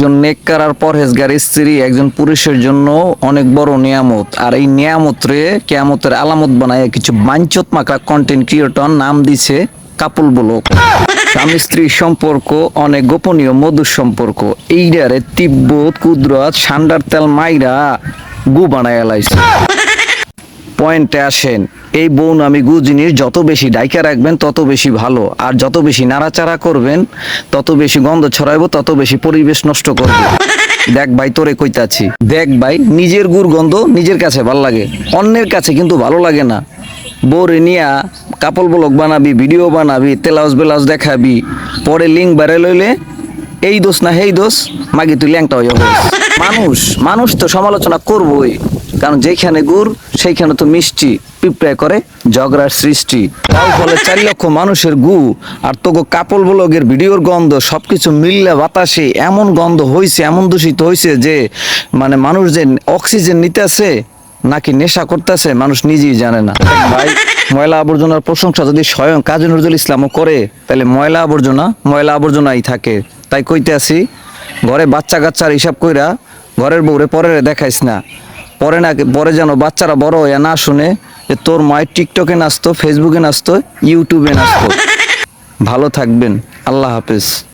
একজন নেককার আর পরহেজগার স্ত্রী, একজন পুরুষের জন্য অনেক বড় নিয়ামত। আর এই নিয়ামত রে কেয়ামতের আলামত বানায় কিছু বাঞ্চত মাখা কন্টেন্ট ক্রিয়েটর নাম দিছে কাপুল ব্লক। স্বামী স্ত্রীর সম্পর্ক অনেক গোপনীয়, মধুর সম্পর্ক। এইটারে তিব্বত, কুদরত, সান্ডার তেল মাইরা গু বানায় লাইছে। পয়েন্টে আসেন। এই বোন আমি গু জিনিস যত বেশি ডাইকা রাখবেন, তত বেশি ভালো। আর যত বেশি নাড়াচাড়া করবেন, তত বেশি গন্ধ ছড়াইবো, তত বেশি পরিবেশ নষ্ট করবে দেখ ভাই, তোরে কইতাছি। দেখ ভাই, নিজের গুড় গন্ধ নিজের কাছে ভালো লাগে। অন্যের কাছে কিন্তু ভালো লাগে না। বউরে নিয়া কাপল ব্লগ বানাবি ভিডিও বানাবি তেলাউজ বেলাউজ দেখাবি, পরে লিঙ্ক বেড়ে লইলে এই দোষ না হেই দোষ, মাগি তুই ল্যাংটা হয়ে মানুষ মানুষ তো সমালোচনা করবই। কারণ যেখানে গুড়, সেইখানে তো মিষ্টি পিঁপড়ায় করে ঝগড়ার সৃষ্টি। তার ফলে চার লক্ষ মানুষের গু আর তোকে কাপল ব্লগের ভিডিওর গন্ধ, সবকিছু মিললে বাতাসে এমন গন্ধ হইছে, এমন দূষিত হইছে যে মানে মানুষ যে অক্সিজেন নিতেছে নাকি নেশা করতেছে, মানুষ নিজেই জানে না। ভাই, ময়লা আবর্জনার প্রশংসা যদি স্বয়ং কাজী নজরুল ইসলামও করে, তাহলে ময়লা আবর্জনা, ময়লা আবর্জনাই থাকে। তাই কইতে আসি ঘরে বাচ্চা কাচ্চার হিসাব কইরা ঘরের বউরে পরে দেখাইস না। পরে না, পরে যেন বাচ্চারা বড় হয়ে না শুনে যে তোর মায়ের টিকটকে নাচতো, ফেসবুকে নাচতো, ইউটিউবে নাচতো। ভালো থাকবেন। আল্লাহ হাফেজ।